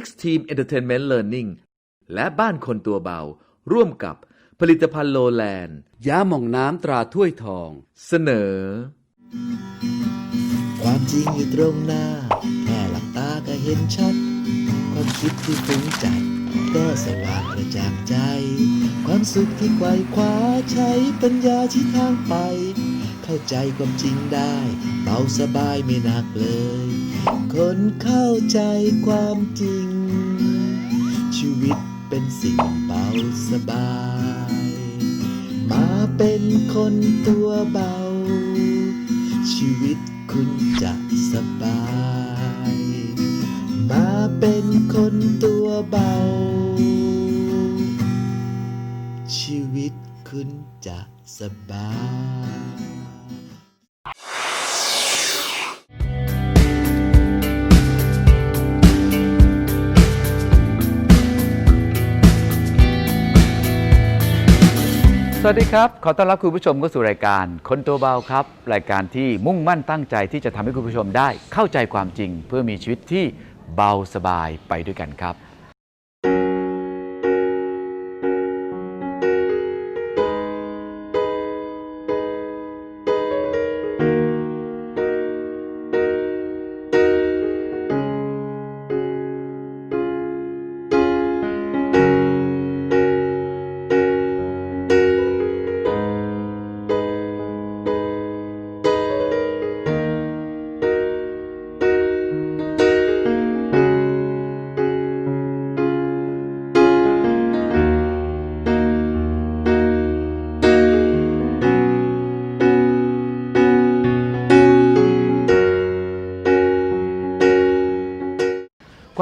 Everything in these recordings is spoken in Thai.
X Team Entertainment Learning และบ้านคนตัวเบา ร่วมกับผลิตภัณฑ์โลแลนด์ยาหม่องน้ำตราถ้วยทอง เสนอ ความจริงอยู่ตรงหน้า แค่หลับตาก็เห็นชัด ความคิดที่ฟุ้งจัดก็สว่างกระจ่างใจ ความสุขที่ไขว่คว้าใช้ปัญญาชี้ทางไป เข้าใจความจริงได้ เบาสบายไม่หนักเลย คนเข้าใจความจริง ชีวิตเป็นสิ่งเบาสบาย มาเป็นคนตัวเบา ชีวิตคุณจะสบาย มาเป็นคนตัวเบา ชีวิตคุณจะสบาย วัสดีครับ ขอต้อนรับคุณผู้ชมเข้าสู่รายการคนตัวเบาครับ รายการที่มุ่งมั่นตั้งใจที่จะทำให้คุณผู้ชมได้เข้าใจความจริง เพื่อมีชีวิตที่เบาสบายไปด้วยกันครับ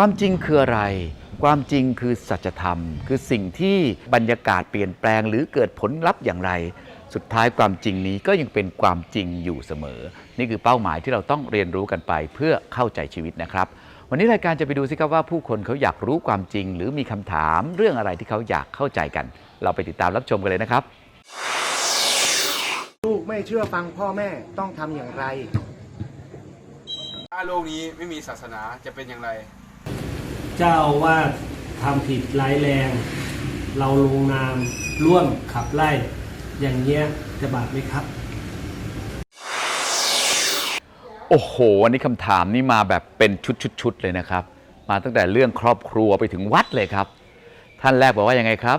ความจริงคืออะไร ความจริงคือสัจธรรม คือสิ่งที่บรรยากาศเปลี่ยนแปลงหรือเกิดผลลัพธ์อย่างไร สุดท้ายความจริงนี้ก็ยังเป็นความจริงอยู่เสมอ นี่คือเป้าหมายที่เราต้องเรียนรู้กันไปเพื่อเข้าใจชีวิตนะครับ วันนี้รายการจะไปดูสิครับว่าผู้คนเขาอยากรู้ความจริง หรือมีคำถามเรื่องอะไรที่เขาอยากเข้าใจกัน เราไปติดตามรับชมกันเลยนะครับ ลูกไม่เชื่อฟังพ่อแม่ต้องทำอย่างไร ถ้าโลกนี้ไม่มีศาสนาจะเป็นอย่างไร เจ้าอาวาทำผิดร้ายแรง เราลงนามร่วมขับไล่ อย่างเงี้ยจะบาปไหมครับ โอ้โหอันนี้คำถามนี่มาแบบเป็นชุดๆเลยนะครับ มาตั้งแต่เรื่องครอบครัวไปถึงวัดเลยครับ ท่านแรกบอกว่ายังไงครับ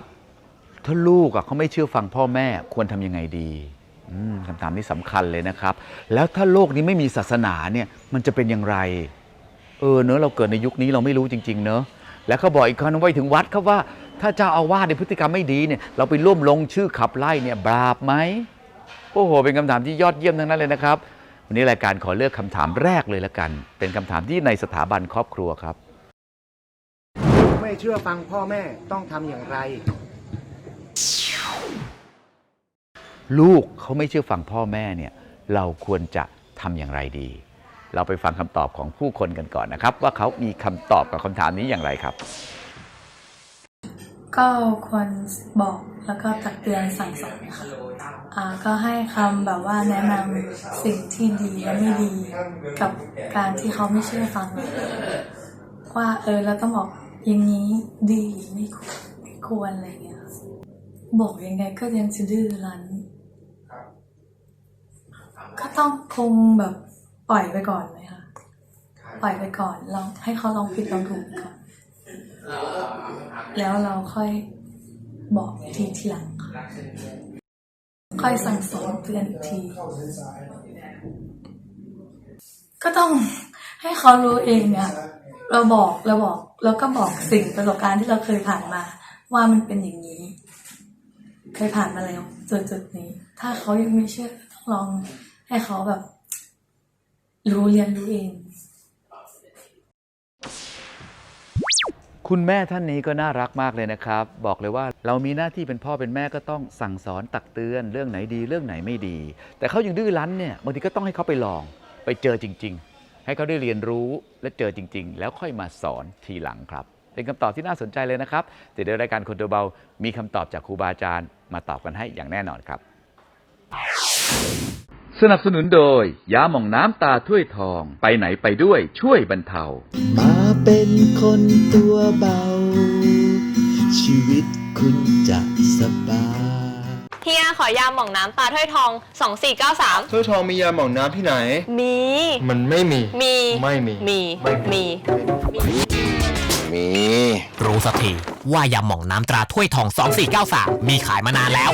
ถ้าลูกอะเขาไม่เชื่อฟังพ่อแม่ควรทำยังไงดีคำถามนี้สำคัญเลยนะครับ แล้วถ้าโลกนี้ไม่มีศาสนาเนี่ยมันจะเป็นอย่างไร เออเนอะเราเกิดในยุคนี้เราไม่รู้จริง ๆ เนอะแล้วเขาบอกอีกครั้งนึงไว้ถึงวัดครับว่า ถ้าเจ้าอาวาสในพฤติกรรมไม่ดีเนี่ยเราไปร่วมลงชื่อขับไล่เนี่ยบาปไหมโอ้โห เป็นคำถามที่ยอดเยี่ยมทั้งนั้นเลยนะครับ วันนี้รายการขอเลือกคำถามแรกเลยละกัน เป็นคำถามที่ในสถาบันครอบครัวครับลูกไม่เชื่อฟังพ่อแม่ต้องทำอย่างไร ลูกเขาไม่เชื่อฟังพ่อแม่เนี่ยเราควรจะทำอย่างไรดี เราไปฟังคำตอบของผู้คนกันก่อนนะครับ ว่าเขามีคำตอบกับคำถามนี้อย่างไรครับ ก็ควรบอกแล้วก็ตักเตือนสั่งสอนค่ะอ่าก็ให้คำแบบว่าแนะนำสิ่งที่ดีและไม่ดีกับการที่เขาไม่เชื่อฟังว่าเออเราต้องบอกอย่างนี้ดีหรือไม่ควรอะไรเงี้ยบอกยังไงก็ยังจะดื้อรั้นก็ต้องคงแบบ ปล่อยไปก่อนไหมคะปล่อยไปก่อนลองให้เขาลองผิดลองถูกไปก่อนแล้วเราค่อยบอกอีกทีทีหลังค่ะค่อยสั่งสอนเตือนอีกทีก็ต้องให้เขารู้เองเนี่ยเราบอกเราบอกเราก็บอกสิ่งประสบการณ์ที่เราเคยผ่านมา ว่ามันเป็นอย่างนี้ เคยผ่านมาแล้วจุดจุดๆนี้ ถ้าเขายังไม่เชื่อต้องลองให้เขาแบบ รู้เรียนรู้เอง คุณแม่ท่านนี้ก็น่ารักมากเลยนะครับ บอกเลยว่าเรามีหน้าที่เป็นพ่อเป็นแม่ก็ต้องสั่งสอนตักเตือนเรื่องไหนดีเรื่องไหนไม่ดี แต่เขายังดื้อรั้นเนี่ยบางทีก็ต้องให้เขาไปลอง ไปเจอจริง ๆ ให้เขาได้เรียนรู้และเจอจริง ๆ แล้วค่อยมาสอนทีหลังครับ เป็นคำตอบที่น่าสนใจเลยนะครับเดี๋ยวรายการคนตัวเบา มีคำตอบจากครูบาอาจารย์ มาตอบกันให้อย่างแน่นอนครับ สสนับสนุนโดย ยาหม่องน้ำตาถ้วยทองไปไหนไปด้วยช่วยบรรเทา มาเป็นคนตัวเบา ชีวิตคุณจะสบายเฮียขอยาหม่องน้ำตาถ้วยทอง 2493 ถ้วยทองมียาหม่องน้ำที่ไหน มี มันไม่มี มี ไม่มี มีไม่มีมี มีรู้สักทีว่ายาหม่องน้ำตราถ้วยทอง 2493 มีขายมานานแล้ว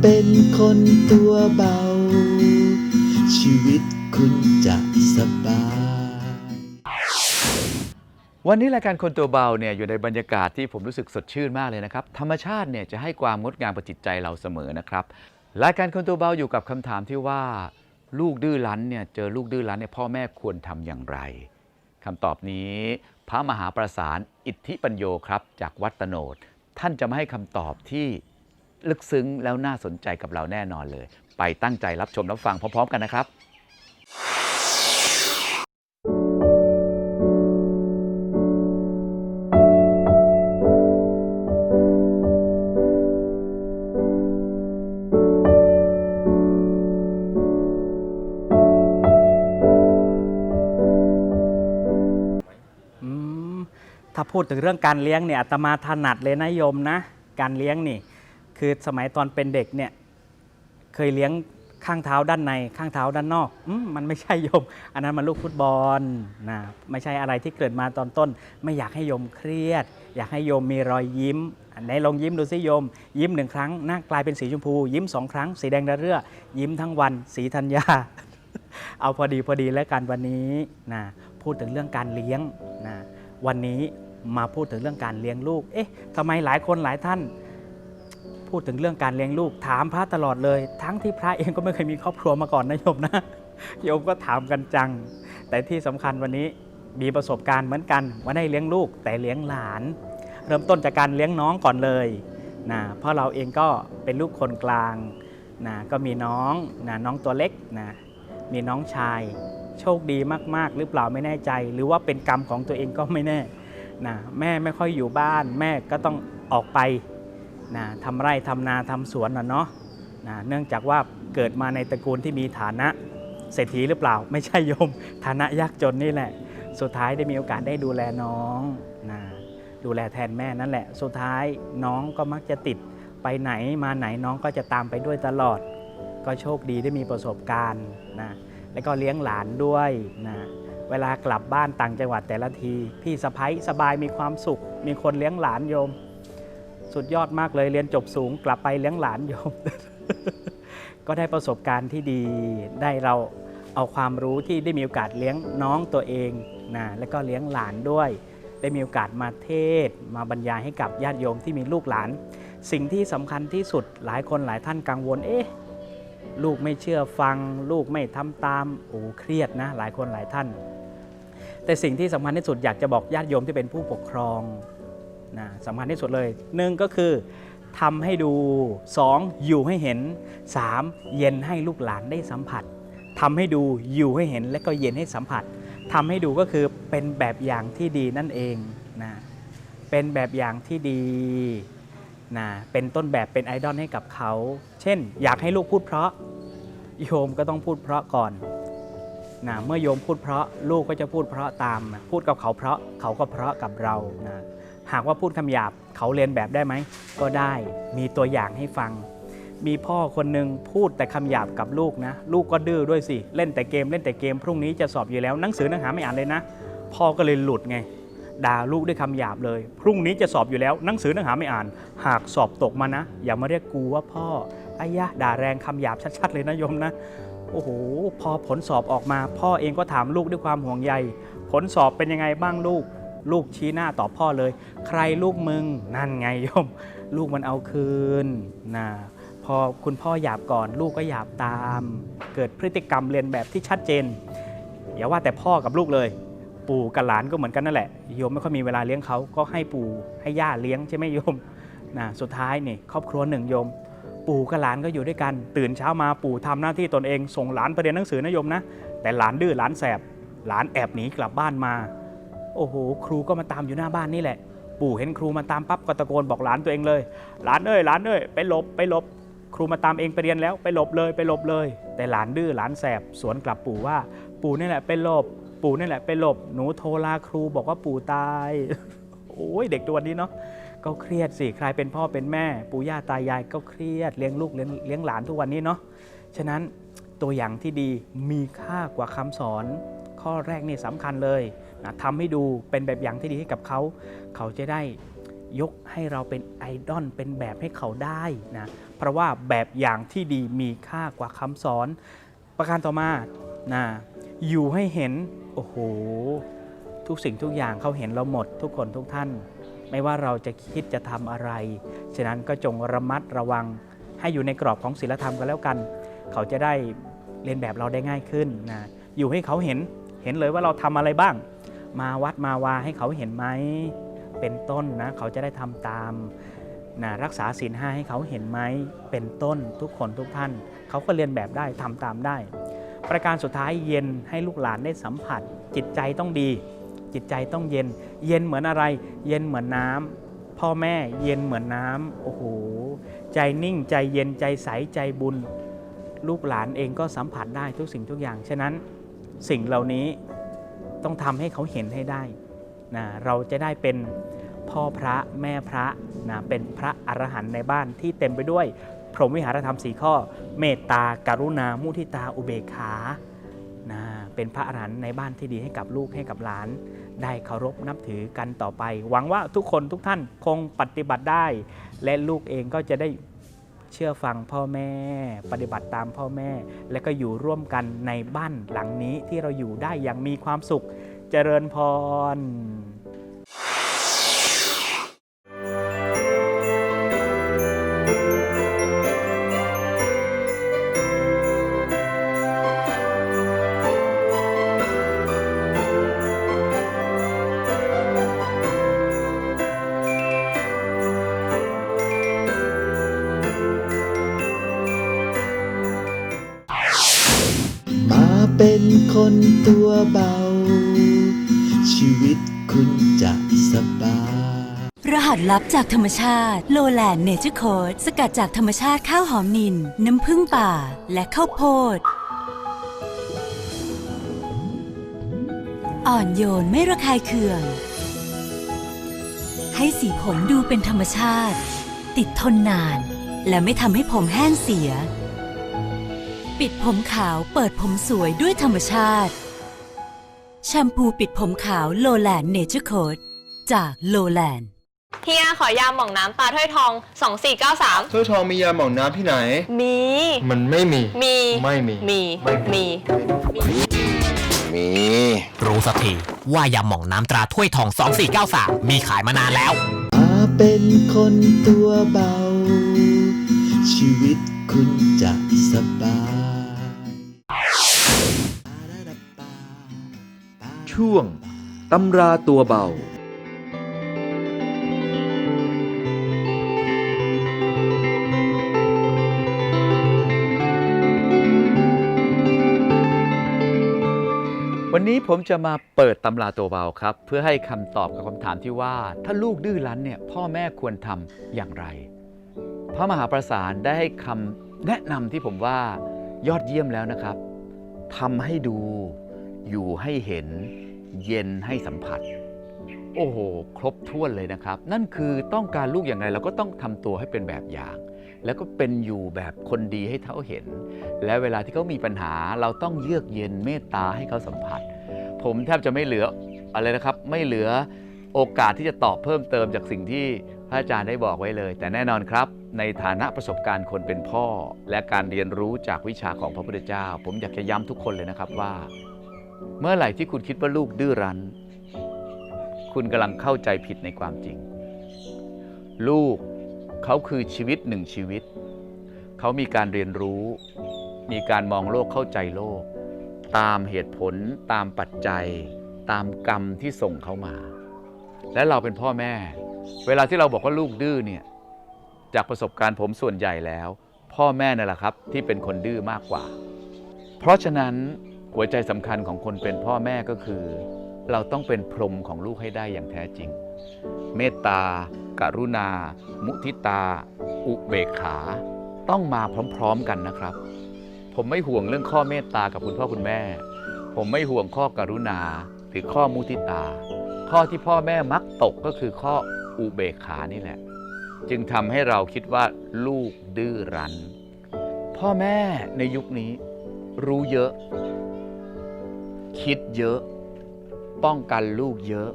เป็นคนตัวเบา ชีวิตคุณจะสบาย วันนี้รายการคนตัวเบาเนี่ยอยู่ในบรรยากาศที่ผมรู้สึกสดชื่นมากเลยนะครับ ธรรมชาติเนี่ยจะให้ความงดงามประจิตใจเราเสมอนะครับ รายการคนตัวเบาอยู่กับคำถามที่ว่า ลูกดื้อรั้นเนี่ยเจอลูกดื้อรั้นเนี่ยพ่อแม่ควรทำอย่างไรคำตอบนี้ พระมหาประสานอิทธิปัญโยครับ จากวัดตโนดท่านจะมาให้คำตอบที่ ลึกซึ้งแล้วน่าสนใจกับเราแน่นอนเลย ไปตั้งใจรับชมรับฟังพร้อม ๆ กันนะครับถ้าพูดถึงเรื่องการเลี้ยงเนี่ยอาตมาถนัดเลยนะโยมนะ การเลี้ยงนี่ คือสมัยตอนเป็นเด็กเนี่ยเคยเลี้ยงข้างเท้าด้านในข้างเท้าด้านนอกอมมันไม่ใช่โยม อันนั้นมันลูกฟุตบอลนะไม่ใช่อะไรที่เกิดมาตอนต้น ไม่อยากให้โยมเครียด อยากให้โยมมีรอยยิ้มอันไหนลองยิ้มดูสิโยม ยิ้มหนึ่งครั้งหน้ากลายเป็นสีชมพู ยิ้มสองครั้ง สีแดงระเรื่อ ยิ้มทั้งวัน สีธัญญา เอาพอดีพอดีแล้วกันวันนี้นะพูดถึงเรื่องการเลี้ยงนะวันนี้มาพูดถึงเรื่องการเลี้ยงลูก เอ๊ะทำไมหลายคนหลายท่าน พูดถึงเรื่องการเลี้ยงลูกถามพระตลอดเลย ทั้งที่พระเองก็ไม่เคยมีครอบครัวมาก่อนนะโยมนะโยมก็ถามกันจัง แต่ที่สำคัญวันนี้มีประสบการณ์เหมือนกันว่าได้เลี้ยงลูกแต่เลี้ยงหลาน เริ่มต้นจากการเลี้ยงน้องก่อนเลยนะเพราะเราเองก็เป็นลูกคนกลางนะก็มีน้องนะน้องตัวเล็กนะมีน้องชาย โชคดีมากๆ หรือเปล่าไม่แน่ใจ หรือว่าเป็นกรรมของตัวเองก็ไม่แน่นะแม่ไม่ค่อยอยู่บ้าน แม่ก็ต้องออกไป นะทำไร่ทำนาทำสวนนะเนาะนะเนื่องจากว่าเกิดมาในตระกูลที่มีฐานะเศรษฐีหรือเปล่า ไม่ใช่โยม ฐานะยากจนนี่แหละ สุดท้ายได้มีโอกาสได้ดูแลน้องนะดูแลแทนแม่นั่นแหละ สุดท้ายน้องก็มักจะติดไปไหนมาไหนน้องก็จะตามไปด้วยตลอด ก็โชคดีได้มีประสบการณ์นะแล้วก็เลี้ยงหลานด้วยนะเวลากลับบ้านต่างจังหวัดแต่ละที พี่สะพ้ยสบายมีความสุข มีคนเลี้ยงหลานโยม สุดยอดมากเลยเรียนจบสูงกลับไปเลี้ยงหลานโยม ก็ได้ประสบการณ์ที่ดีได้เราเอาความรู้ที่ได้มีโอกาสเลี้ยงน้องตัวเองนะแล้วก็เลี้ยงหลานด้วย ได้มีโอกาสมาเทศ มาบรรยายให้กับญาติโยมที่มีลูกหลาน สิ่งที่สำคัญที่สุดหลายคนหลายท่านกังวลเอ๊ะลูกไม่เชื่อฟัง ลูกไม่ทำตามโอ้เครียดนะ หลายคนหลายท่าน แต่สิ่งที่สำคัญที่สุดอยากจะบอกญาติโยมที่เป็นผู้ปกครอง นะสำคัญที่สุดเลยหนึ่งก็คือทำให้ดู 2. อยู่ให้เห็น 3. เย็นให้ลูกหลานได้สัมผัสทำให้ดูอยู่ให้เห็นและก็เย็นให้สัมผัสทำให้ดูก็คือเป็นแบบอย่างที่ดีนั่นเองนะเป็นแบบอย่างที่ดีนะเป็นต้นแบบเป็นไอดอลให้กับเขา เช่น อยากให้ลูกพูดเพราะโยมก็ต้องพูดเพราะก่อนนะเมื่อโยมพูดเพราะลูกก็จะพูดเพราะตาม พูดกับเขาเพราะเขาก็เพราะกับเรานะ หากว่าพูดคำหยาบเขาเรียนแบบได้ไหม ก็ได้มีตัวอย่างให้ฟัง มีพ่อคนหนึ่งพูดแต่คำหยาบกับลูกนะ ลูกก็ดื้อด้วยสิ เล่นแต่เกมเล่นแต่เกมพรุ่งนี้จะสอบอยู่แล้วหนังสือหนังหาไม่อ่านเลยนะ พ่อก็เลยหลุดไงด่าลูกด้วยคำหยาบเลย พรุ่งนี้จะสอบอยู่แล้วหนังสือหนังหาไม่อ่าน หากสอบตกมานะ อย่ามาเรียกกูว่าพ่อไอ้ยะด่าแรงคำหยาบชัดๆ เลยนะโยมนะ โอ้โห พอผลสอบออกมา พ่อเองก็ถามลูกด้วยความห่วงใย ผลสอบเป็นยังไงบ้างลูก ลูกชี้หน้าตอบพ่อเลย ใครลูกมึง นั่นไงโยม ลูกมันเอาคืนนะพอคุณพ่อหยาบก่อน ลูกก็หยาบตาม เกิดพฤติกรรมเรียนแบบที่ชัดเจน อย่าว่าแต่พ่อกับลูกเลย ปู่กับหลานก็เหมือนกันนั่นแหละโยมไม่ค่อยมีเวลาเลี้ยงเขาก็ให้ปู่ให้ย่าเลี้ยงใช่ไหมโยมนะสุดท้ายนี่ครอบครัวหนึ่งโยม ปู่กับหลานก็อยู่ด้วยกัน ตื่นเช้ามาปู่ทำหน้าที่ตนเองส่งหลานไปเรียนหนังสือนะโยมนะแต่หลานดื้อหลานแสบหลานแอบหนีกลับบ้านมา โอ้โห ครูก็มาตามอยู่หน้าบ้านนี่แหละ ปู่เห็นครูมาตามปั๊บก็ตะโกนบอกหลานตัวเองเลยหลานเอ้ยหลานเอ้ยไปหลบไปหลบ ครูมาตามเองไปเรียนแล้วไปหลบเลยไปหลบเลย แต่หลานดื้อหลานแสบสวนกลับปู่ว่า ปู่นี่แหละไปหลบ ปู่นี่แหละไปหลบหนูโทรลาครูบอกว่าปู่ตายโอ้ยเด็กตัวนี้เนาะก็เครียดสิใครเป็นพ่อเป็นแม่ ปู่ย่าตายายก็เครียดเลี้ยงลูกเลี้ยงเลี้ยงหลานทุกวันนี้เนาะฉะนั้นตัวอย่างที่ดีมีค่ากว่าคำสอน ข้อแรกนี่สำคัญเลยนะทำให้ดูเป็นแบบอย่างที่ดีให้กับเขา เขาจะได้ยกให้เราเป็นไอดอลเป็นแบบให้เขาได้นะเพราะว่าแบบอย่างที่ดีมีค่ากว่าคำสอน ประการต่อมานะอยู่ให้เห็นโอ้โหทุกสิ่งทุกอย่างเขาเห็นเราหมดทุกคนทุกท่าน ไม่ว่าเราจะคิดจะทำอะไร ฉะนั้นก็จงระมัดระวังให้อยู่ในกรอบของศีลธรรมกันแล้วกัน เขาจะได้เรียนแบบเราได้ง่ายขึ้นนะอยู่ให้เขาเห็น เห็นเลยว่าเราทำอะไรบ้าง มาวัดมาวาให้เขาเห็นไหมเป็นต้นนะเขาจะได้ทำตามนะรักษาศีลห้าให้เขาเห็นไหมเป็นต้นทุกคนทุกท่าน เขาก็เรียนแบบได้ทำตามได้ ประการสุดท้ายเย็นให้ลูกหลานได้สัมผัส จิตใจต้องดี จิตใจต้องเย็น เย็นเหมือนอะไร เย็นเหมือนน้ำพ่อแม่เย็นเหมือนน้ำโอ้โหใจนิ่งใจเย็นใจใสใจบุญ ลูกหลานเองก็สัมผัสได้ทุกสิ่งทุกอย่างฉะนั้น สิ่งเหล่านี้ต้องทำให้เขาเห็นให้ได้นะเราจะได้เป็นพ่อพระแม่พระนะเป็นพระอรหันต์ในบ้านที่เต็มไปด้วย พรหมวิหารธรรมสีข้อ เมตตาการุณา มุทิตาอุเบกขานะเป็นพระอรหันต์ในบ้านที่ดีให้กับลูกให้กับหลาน ได้เคารพนับถือกันต่อไป หวังว่าทุกคนทุกท่านคงปฏิบัติได้ และลูกเองก็จะได้ เชื่อฟังพ่อแม่ ปฏิบัติตามพ่อแม่ และก็อยู่ร่วมกันในบ้านหลังนี้ที่เราอยู่ได้อย่างมีความสุขเจริญพร เป็นคนตัวเบา ชีวิตคุณจะสบาย รหัสลับจากธรรมชาติโลแลนเนเจอร์โคดสกัดจากธรรมชาติข้าวหอมนิน น้ำผึ้งป่า และข้าวโพด อ่อนโยนไม่ระคายเคือง ให้สีผมดูเป็นธรรมชาติ ติดทนนาน และไม่ทำให้ผมแห้งเสีย ปิดผมขาวเปิดผมสวยด้วยธรรมชาติ แชมพูปิดผมขาวโลแลนด์เนเจอร์โคดจากโลแลนด์เฮียขอยาหม่องน้ำตาถ้วยทอง 2493 ถ้วยทองมียาหม่องน้ำที่ไหน มี มันไม่มี มี ไม่มี มีไม่มีมี มี รู้สักทีว่ายาหม่องน้ำตราถ้วยทอง 2493 มีขายมานานแล้วมาเป็นคนตัวเบา ชีวิตคุณจะสบาย ช่วงตำราตัวเบา วันนี้ผมจะมาเปิดตำราตัวเบาครับ เพื่อให้คำตอบกับคำถามที่ว่า ถ้าลูกดื้อรั้นเนี่ยพ่อแม่ควรทำอย่างไร พระมหาประสานได้ให้คำแนะนำที่ผมว่ายอดเยี่ยมแล้วนะครับทำให้ดู อยู่ให้เห็น เย็นให้สัมผัส โอ้โห ครบถ้วนเลยนะครับ นั่นคือต้องการลูกอย่างไรเราก็ต้องทำตัวให้เป็นแบบอย่าง แล้วก็เป็นอยู่แบบคนดีให้เขาเห็น และเวลาที่เขามีปัญหาเราต้องเยือกเย็นเมตตาให้เขาสัมผัส ผมแทบจะไม่เหลืออะไรนะครับ ไม่เหลือโอกาสที่จะตอบเพิ่มเติมจากสิ่งที่พระอาจารย์ได้บอกไว้เลย แต่แน่นอนครับ ในฐานะประสบการณ์คนเป็นพ่อ และการเรียนรู้จากวิชาของพระพุทธเจ้า ผมอยากจะย้ำทุกคนเลยนะครับว่า เมื่อไหร่ที่คุณคิดว่าลูกดื้อรั้น คุณกำลังเข้าใจผิดในความจริง ลูกเขาคือชีวิตหนึ่งชีวิต เขามีการเรียนรู้ มีการมองโลกเข้าใจโลก ตามเหตุผลตามปัจจัย ตามกรรมที่ส่งเขามา และเราเป็นพ่อแม่ เวลาที่เราบอกว่าลูกดื้อเนี่ยจากประสบการณ์ผมส่วนใหญ่แล้ว พ่อแม่นั่นแหละครับที่เป็นคนดื้อมากกว่า เพราะฉะนั้น หัวใจสำคัญของคนเป็นพ่อแม่ก็คือ เราต้องเป็นพรหมของลูกให้ได้อย่างแท้จริง เมตตากรุณา มุทิตา อุเบกขา ต้องมาพร้อมๆกันนะครับ ผมไม่ห่วงเรื่องข้อเมตตากับคุณพ่อคุณแม่ ผมไม่ห่วงข้อกรุณาหรือข้อมุทิตา ข้อที่พ่อแม่มักตกก็คือข้ออุเบกขานี่แหละ จึงทำให้เราคิดว่าลูกดื้อรั้น พ่อแม่ในยุคนี้รู้เยอะ คิดเยอะ ป้องกันลูกเยอะ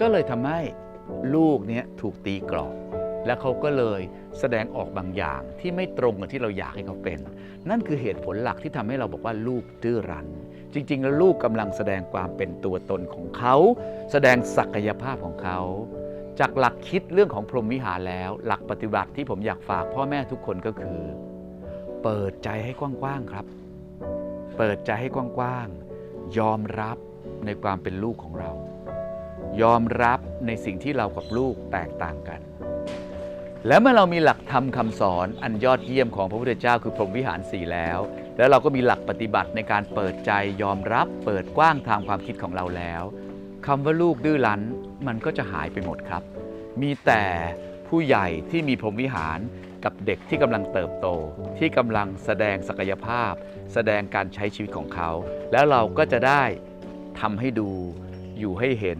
ก็เลยทำให้ลูกเนี้ยถูกตีกรอบ และเขาก็เลยแสดงออกบางอย่างที่ไม่ตรงกับที่เราอยากให้เขาเป็น นั่นคือเหตุผลหลักที่ทำให้เราบอกว่าลูกดื้อรั้นจริง ๆ แล้วลูกกำลังแสดงความเป็นตัวตนของเขา แสดงศักยภาพของเขาจากหลักคิดเรื่องของพรหมวิหารแล้ว หลักปฏิบัติที่ผมอยากฝากพ่อแม่ทุกคนก็คือ เปิดใจให้กว้างๆครับ เปิดใจให้กว้างๆ ยอมรับในความเป็นลูกของเรา ยอมรับในสิ่งที่เรากับลูกแตกต่างกัน และเมื่อเรามีหลักธรรมคำสอนอันยอดเยี่ยมของพระพุทธเจ้าคือพรหมวิหารสี่แล้ว แล้วเราก็มีหลักปฏิบัติในการเปิดใจยอมรับเปิดกว้างทางความคิดของเราแล้วคำว่าลูกดื้อรั้นมันก็จะหายไปหมดครับ มีแต่ผู้ใหญ่ที่มีพรหมวิหาร กับเด็กที่กำลังเติบโต ที่กำลังแสดงศักยภาพ แสดงการใช้ชีวิตของเขา แล้วเราก็จะได้ทำให้ดู อยู่ให้เห็น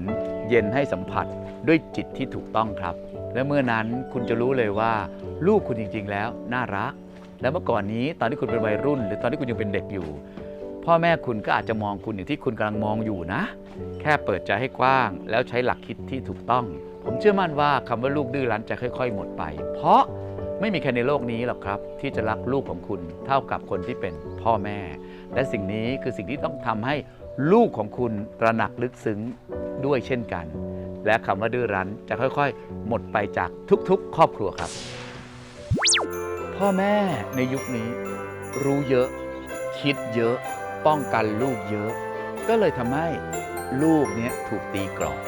เย็นให้สัมผัสด้วยจิตที่ถูกต้องครับ และเมื่อนั้นคุณจะรู้เลยว่า ลูกคุณจริง ๆ แล้วน่ารัก และเมื่อก่อนนี้ตอนที่คุณเป็นวัยรุ่น หรือตอนที่คุณยังเป็นเด็กอยู่ พ่อแม่คุณก็อาจจะมองคุณอย่างที่คุณกำลังมองอยู่นะ แค่เปิดใจให้กว้าง แล้วใช้หลักคิดที่ถูกต้อง ผมเชื่อมั่นว่าคำว่าลูกดื้อรั้นจะค่อย ๆ หมดไป เพราะ ไม่มีใครในโลกนี้หรอกครับ ที่จะรักลูกของคุณเท่ากับคนที่เป็นพ่อแม่ และสิ่งนี้คือสิ่งที่ต้องทำให้ลูกของคุณตระหนักลึกซึ้งด้วยเช่นกัน และคำว่าดื้อรั้นจะค่อยๆ หมดไปจากทุกๆ ครอบครัวครับ พ่อแม่ในยุคนี้ รู้เยอะ คิดเยอะ ป้องกันลูกเยอะ ก็เลยทำให้ลูกเนี้ยถูกตีกรอบ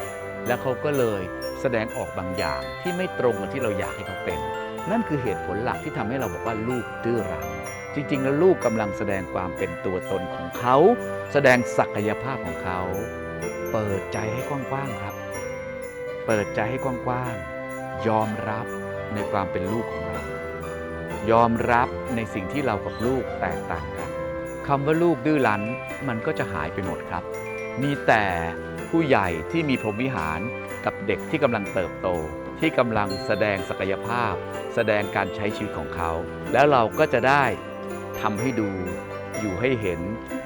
และเขาก็เลยแสดงออกบางอย่างที่ไม่ตรงกับที่เราอยากให้เขาเป็น นั่นคือเหตุผลหลักที่ทำให้เราบอกว่าลูกดื้อรั้นจริง ๆ แล้วลูกกำลังแสดงความเป็นตัวตนของเขา แสดงศักยภาพของเขา เปิดใจให้กว้างๆครับ เปิดใจให้กว้างๆยอมรับในความเป็นลูกของเรา ยอมรับในสิ่งที่เรากับลูกแตกต่างกันคำว่าลูกดื้อรั้นมันก็จะหายไปหมดครับ มีแต่ผู้ใหญ่ที่มีพรหมวิหารกับเด็กที่กำลังเติบโต ที่กำลังแสดงศักยภาพ แสดงการใช้ชีวิตของเขา แล้วเราก็จะได้ทำให้ดู อยู่ให้เห็น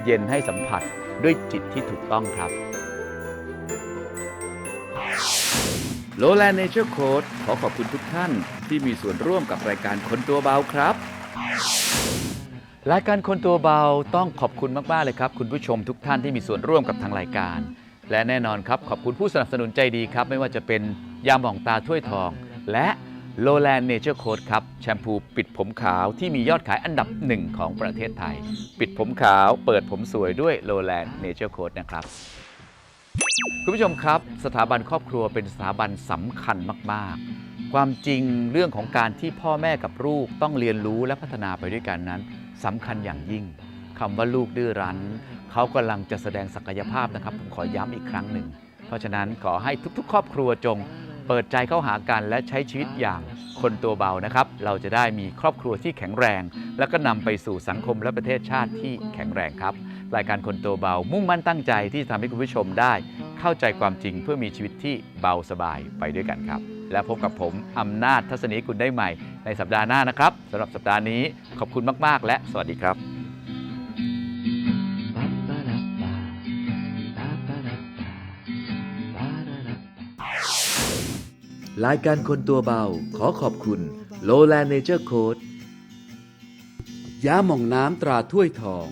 เย็นให้สัมผัสด้วยจิตที่ถูกต้องครับ โลแลนเนเจอร์โค้ดขอขอบคุณทุกท่านที่มีส่วนร่วมกับรายการคนตัวเบาครับ รายการคนตัวเบาต้องขอบคุณมาก ๆ เลยครับ คุณผู้ชมทุกท่านที่มีส่วนร่วมกับทางรายการ และแน่นอนครับ ขอบคุณผู้สนับสนุนใจดีครับ ไม่ว่าจะเป็นยาหมองตาถ้วยทอง และโลแลนเนเจอร์โคดครับ แชมพูปิดผมขาวที่มียอดขายอันดับหนึ่งของประเทศไทย ปิดผมขาวเปิดผมสวยด้วยโลแลนเนเจอร์โคดนะครับ คุณผู้ชมครับ สถาบันครอบครัวเป็นสถาบันสำคัญมาก ๆ ความจริงเรื่องของการที่พ่อแม่กับลูกต้องเรียนรู้และพัฒนาไปด้วยกันนั้นสำคัญอย่างยิ่งคำว่าลูกดื้อรั้น เขากำลังจะแสดงศักยภาพนะครับ ผมขอย้ำอีกครั้งหนึ่ง เพราะฉะนั้นขอให้ทุกๆ ครอบครัวจง เปิดใจเข้าหากันและใช้ชีวิตอย่างคนตัวเบานะครับ เราจะได้มีครอบครัวที่แข็งแรง แล้วก็นำไปสู่สังคมและประเทศชาติที่แข็งแรงครับ รายการคนตัวเบามุ่งมั่นตั้งใจที่จะทำให้คุณผู้ชมได้ เข้าใจความจริงเพื่อมีชีวิตที่เบาสบายไปด้วยกันครับ และพบกับผมอำนาจทัศนีกุลได้ใหม่ ในสัปดาห์หน้านะครับสำหรับสัปดาห์นี้ขอบคุณมาก ๆ และสวัสดีครับ รายการคนตัวเบาขอขอบคุณโลแลนเนเจอร์โค้ดยาหม่องน้ำตราถ้วยทอง